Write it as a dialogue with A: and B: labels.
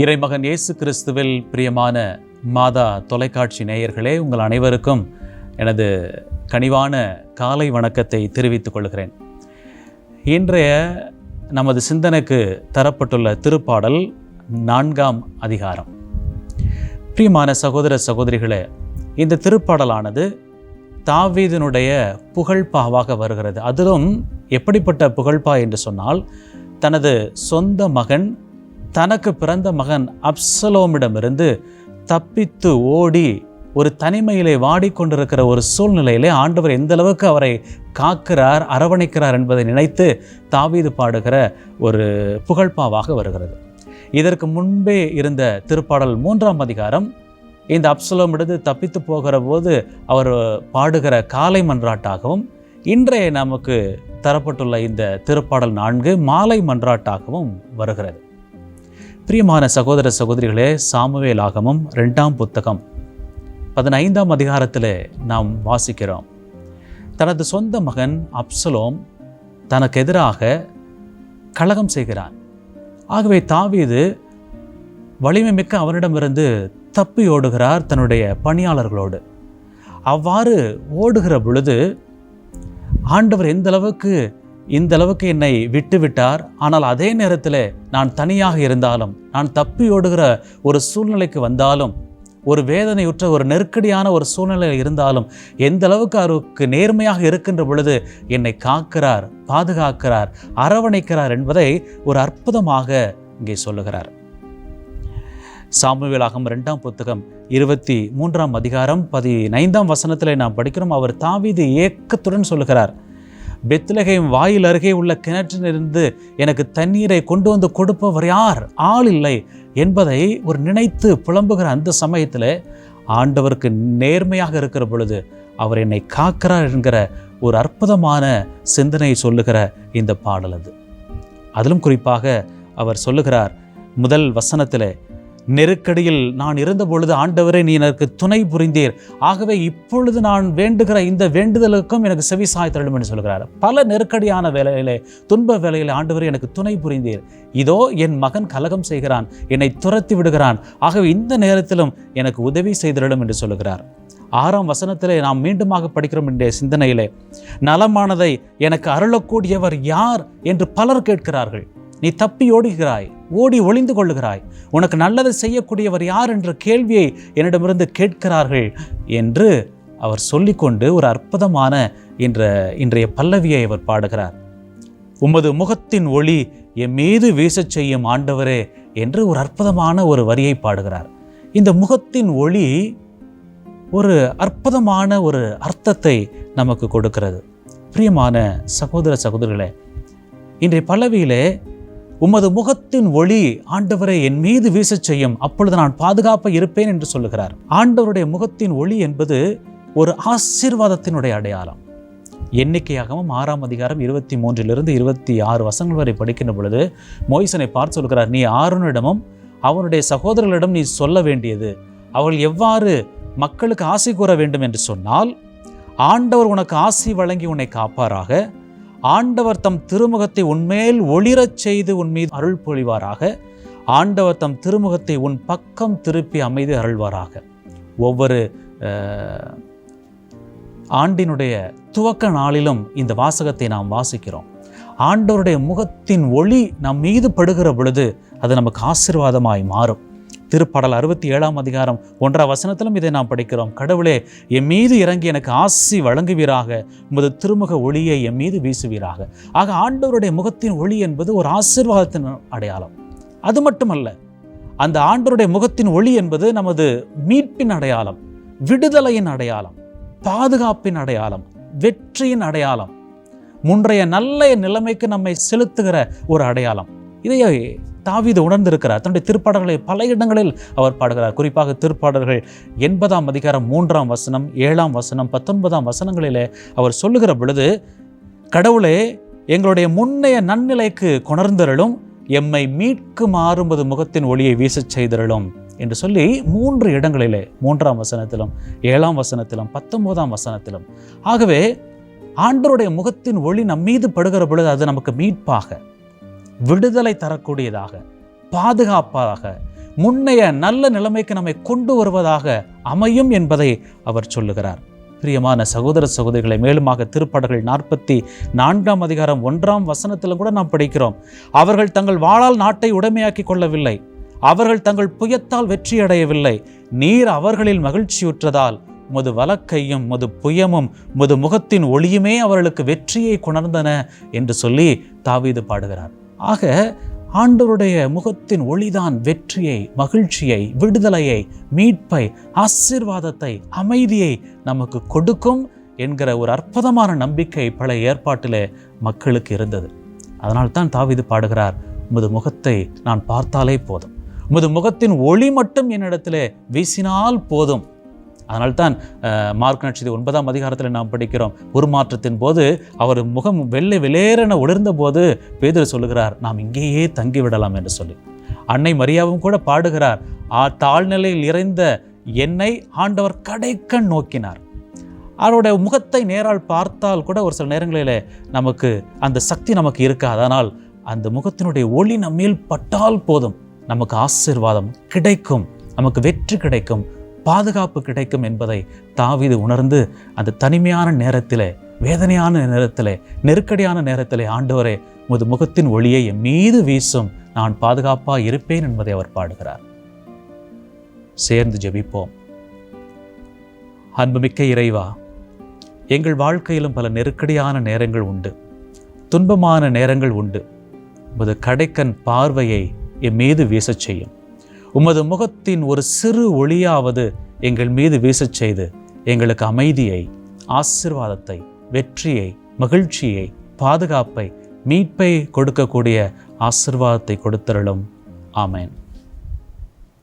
A: இறைமகன் இயேசு கிறிஸ்துவில் பிரியமான மாதா தொலைக்காட்சி நேயர்களே உங்கள் அனைவருக்கும் எனது கனிவான காலை வணக்கத்தை தெரிவித்துக் கொள்கிறேன். இன்றைய நமது சிந்தனைக்கு தரப்பட்டுள்ள திருப்பாடல் நான்காம் அதிகாரம். பிரியமான சகோதர சகோதரிகளே இந்த திருப்பாடலானது தாவீதனுடைய புகழ்பாவாக வருகிறது. அதிலும் எப்படிப்பட்ட புகழ்பா என்று சொன்னால் தனது சொந்த மகன் தனக்கு பிறந்த மகன் அப்சலோமிடமிருந்து தப்பித்து ஓடி ஒரு தனிமையிலே வாடிக்கொண்டிருக்கிற ஒரு சூழ்நிலையிலே ஆண்டவர் எந்த அளவுக்கு அவரை காக்கிறார் அரவணைக்கிறார் என்பதை நினைத்து தாவீது பாடுகிற ஒரு புகழ்பாவாக வருகிறது. இதற்கு முன்பே இருந்த திருப்பாடல் மூன்றாம் அதிகாரம் இந்த அப்சலோமிடது தப்பித்து போகிற போது அவர் பாடுகிற காலை மன்றாட்டாகவும் இன்றைய நமக்கு தரப்பட்டுள்ள இந்த திருப்பாடல் நான்கு மாலை மன்றாட்டாகவும் வருகிறது. பிரியமான சகோதர சகோதரிகளே சாமுவேல் ஆகமம் ரெண்டாம் புத்தகம். பதினைந்தாம் அதிகாரத்தில் நாம் வாசிக்கிறோம். தனது சொந்த மகன் அப்சலோம் தனக்கு எதிராக கழகம் செய்கிறான். ஆகவே தாவீது வலிமை மிக்க அவனிடமிருந்து தப்பி ஓடுகிறார் தன்னுடைய பணியாளர்களோடு. அவ்வாறு ஓடுகிற பொழுது ஆண்டவர் எந்த அளவுக்கு இந்த அளவுக்கு என்னை விட்டுவிட்டார். ஆனால் அதே நேரத்தில் நான் தனியாக இருந்தாலும் நான் தப்பியோடுகிற ஒரு சூழ்நிலைக்கு வந்தாலும் ஒரு வேதனையுற்ற ஒரு நெருக்கடியான ஒரு சூழ்நிலையில் இருந்தாலும் எந்த அளவுக்கு அவருக்கு நேர்மையாக இருக்கின்ற பொழுது என்னை காக்கிறார் பாதுகாக்கிறார் அரவணைக்கிறார் என்பதை ஒரு அற்புதமாக இங்கே சொல்லுகிறார். சாமுவேலாகம் ரெண்டாம் புத்தகம் இருபத்தி மூன்றாம் அதிகாரம் பதினைந்தாம் வசனத்தில் நாம் படிக்கிறோம். அவர் தாவீது ஏக்கத்துடன் சொல்லுகிறார் பெத்லகையும் வாயில் அருகே உள்ள கிணற்றிலிருந்து எனக்கு தண்ணீரை கொண்டு வந்து கொடுப்பவர் யார்? ஆள் இல்லை என்பதை ஒரு நினைத்து புலம்புகிற அந்த சமயத்தில் ஆண்டவருக்கு நேர்மையாக இருக்கிற பொழுது அவர் என்னை காக்கிறார் என்கிற ஒரு அற்புதமான சிந்தனை சொல்லுகிற இந்த பாடல் அது. அதிலும் குறிப்பாக அவர் சொல்லுகிறார் முதல் வசனத்தில் நெருக்கடியில் நான் இருந்த பொழுது ஆண்டவரே நீ எனக்கு துணை புரிந்தீர். ஆகவே இப்பொழுது நான் வேண்டுகிற இந்த வேண்டுதலுக்கும் எனக்கு செவி சாய்த்தரணும் என்று சொல்கிறார். பல நெருக்கடியான வேலையிலே துன்ப வேலையிலே ஆண்டவரே எனக்கு துணை புரிந்தீர். இதோ என் மகன் கலகம் செய்கிறான் என்னை துரத்தி விடுகிறான். ஆகவே இந்த நேரத்திலும் எனக்கு உதவி செய்திடலும் என்று சொல்லுகிறார் ஆறாம் வசனத்திலே நாம் மீண்டுமாக படிக்கிறோம் என்ற சிந்தனையிலே. நலமானதை எனக்கு அருளக்கூடியவர் யார் என்று பலர் கேட்கிறார்கள். நீ தப்பி ஓடுகிறாய் ஓடி ஒளிந்து கொள்ளுகிறாய். உனக்கு நல்லதை செய்யக்கூடியவர் யார் என்ற கேள்வியை என்னிடமிருந்து கேட்கிறார்கள் என்று அவர் சொல்லிக்கொண்டு ஒரு அற்புதமான என்ற இன்றைய பல்லவியை அவர் பாடுகிறார். உமது முகத்தின் ஒளி என் மீது வீசச் செய்யும் ஆண்டவரே என்று ஒரு அற்புதமான ஒரு வரியை பாடுகிறார். இந்த முகத்தின் ஒளி ஒரு அற்புதமான ஒரு அர்த்தத்தை நமக்கு கொடுக்கிறது. பிரியமான சகோதர சகோதரிகளே இன்றைய பல்லவியிலே உமது முகத்தின் ஒளி ஆண்டவரை என் மீது வீசச் செய்யும். அப்பொழுது நான் பாதுகாப்பாக இருப்பேன் என்று சொல்லுகிறார். ஆண்டவருடைய முகத்தின் ஒளி என்பது ஒரு ஆசீர்வாதத்தினுடைய அடையாளம். எண்ணிக்கையாகவும் ஆறாம் அதிகாரம் இருபத்தி மூன்றிலிருந்து இருபத்தி ஆறு வசங்கள் வரை படிக்கின்ற பொழுது மோய்சனை பார்த்து சொல்கிறார் நீ ஆறுனிடமும் அவனுடைய சகோதரர்களிடம் நீ சொல்ல வேண்டியது. அவள் எவ்வாறு மக்களுக்கு ஆசை கூற வேண்டும்? என்று சொன்னால் ஆண்டவர் உனக்கு ஆசி வழங்கி உன்னை காப்பாராக. ஆண்டவர் தம் திருமுகத்தை உன்மேல் ஒளிரச் செய்து உன் மீது அருள் பொழிவாராக ஆண்டவர் தம் திருமுகத்தை உன் பக்கம் திருப்பி அமைதி அருள்வாராக. ஒவ்வொரு ஆண்டினுடைய துவக்க நாளிலும் இந்த வாசகத்தை நாம் வாசிக்கிறோம். ஆண்டவருடைய முகத்தின் ஒளி நம் மீது படுகிற பொழுது அது நமக்கு ஆசீர்வாதமாய் மாறும். திருப்பாடல் அறுபத்தி ஏழாம் அதிகாரம் ஒன்றாம் வசனத்திலும் இதை நாம் படிக்கிறோம். கடவுளே என் மீது இறங்கி எனக்கு ஆசி வழங்குவீராக. உமது திருமுக ஒளியை என் மீது வீசுவீராக. ஆக ஆண்டவருடைய முகத்தின் ஒளி என்பது ஒரு ஆசீர்வாதத்தின் அடையாளம். அது மட்டுமல்ல அந்த ஆண்டவருடைய முகத்தின் ஒளி என்பது நமது மீட்பின் அடையாளம் விடுதலையின் அடையாளம் பாதுகாப்பின் அடையாளம் வெற்றியின் அடையாளம் முன்றைய நல்ல நிலைமைக்கு நம்மை செலுத்துகிற ஒரு அடையாளம். இதையே தாவீது உணர்ந்திருக்கிறார். தன்னுடைய திருப்பாடல்களை பல இடங்களில் அவர் பாடுகிறார். குறிப்பாக திருப்பாடல்கள் எண்பதாம் அதிகாரம் மூன்றாம் வசனம் ஏழாம் வசனம் பத்தொன்பதாம் வசனங்களிலே அவர் சொல்லுகிற பொழுது கடவுளே எங்களுடைய முன்னைய நன்னிலைக்கு கொணர்ந்தருளும் எம்மை மீட்குமாறும்பது முகத்தின் ஒளியை வீசச் செய்தருளும் என்று சொல்லி மூன்று இடங்களிலே மூன்றாம் வசனத்திலும் ஏழாம் வசனத்திலும் பத்தொன்பதாம் வசனத்திலும். ஆகவே ஆண்டருடைய முகத்தின் ஒளி நம் மீது படுகிற பொழுது அது நமக்கு மீட்பாக. விடுதலை தரக்கூடியதாக பாதுகாப்பாக முன்னைய நல்ல நிலைமைக்கு நம்மை கொண்டு வருவதாக அமையும் என்பதை அவர் சொல்லுகிறார். பிரியமான சகோதர சகோதரிகளை மேலுமாக திருப்படர்கள் நாற்பத்தி நான்காம் அதிகாரம் ஒன்றாம் வசனத்தில் கூட நாம் படிக்கிறோம். அவர்கள் தங்கள் வாழால் நாட்டை உடைமையாக்கி கொள்ளவில்லை. அவர்கள் தங்கள் புயத்தால் வெற்றியடையவில்லை. நீர் அவர்களில் மகிழ்ச்சியுற்றதால் முது வலக்கையும் முது புயமும் முது முகத்தின் ஒளியுமே அவர்களுக்கு வெற்றியை கொணர்ந்தன என்று சொல்லி தாவீது பாடுகிறார். ஆக ஆண்டவருடைய முகத்தின் ஒளிதான் வெற்றியை மகிழ்ச்சியை விடுதலையை மீட்பை ஆசீர்வாதத்தை அமைதியை நமக்கு கொடுக்கும் என்கிற ஒரு அற்புதமான நம்பிக்கை பழைய ஏற்பாட்டிலே மக்களுக்கு இருந்தது. அதனால்தான் தாவிது பாடுகிறார் உமது முகத்தை நான் பார்த்தாலே போதும். உமது முகத்தின் ஒளி மட்டும் என்னிடத்திலே வீசினால் போதும். அதனால்தான் தான் மார்க் நட்சத்திரம் ஒன்பதாம் அதிகாரத்தில் நாம் படிக்கிறோம் உருமாற்றத்தின் போது அவர் முகம் வெள்ளை வெளியேறன ஒளிர்ந்த போது பேதர் சொல்லுகிறார் நாம் இங்கேயே தங்கிவிடலாம் என்று சொல்லி. அன்னை மரியாவும் கூட பாடுகிறார் ஆ தாழ்நிலையில் இறைந்த என்னை ஆண்டவர் கடைக்கண் நோக்கினார். அவருடைய முகத்தை நேரால் பார்த்தால் கூட ஒரு சில நேரங்களில் நமக்கு அந்த சக்தி நமக்கு இருக்காது ஆனால் அந்த முகத்தினுடைய ஒளி நம்மேல் பட்டால் போதும் நமக்கு ஆசீர்வாதம் கிடைக்கும் நமக்கு வெற்றி கிடைக்கும் பாதுகாப்பு கிடைக்கும் என்பதை தாவீது உணர்ந்து அந்த தனிமையான நேரத்தில் வேதனையான நேரத்தில் நெருக்கடியான நேரத்திலே ஆண்டவரே உமது முகத்தின் ஒளியை என் மீது வீசும். நான் பாதுகாப்பாக இருப்பேன் என்பதை அவர் பாடுகிறார். சேர்ந்து ஜெபிப்போம். அன்புமிக்க இறைவா எங்கள் வாழ்க்கையிலும் பல நெருக்கடியான நேரங்கள் உண்டு. துன்பமான நேரங்கள் உண்டு. உமது கடைக்கன் பார்வையை என் மீது வீசச் செய்யும். உமது முகத்தின் ஒரு சிறு ஒளியாவது எங்கள் மீது வீசச் செய்து எங்களுக்கு அமைதியை ஆசிர்வாதத்தை வெற்றியை மகிழ்ச்சியை பாதுகாப்பை மீட்பை கொடுக்கக்கூடிய ஆசிர்வாதத்தை கொடுத்தருளும். ஆமேன்.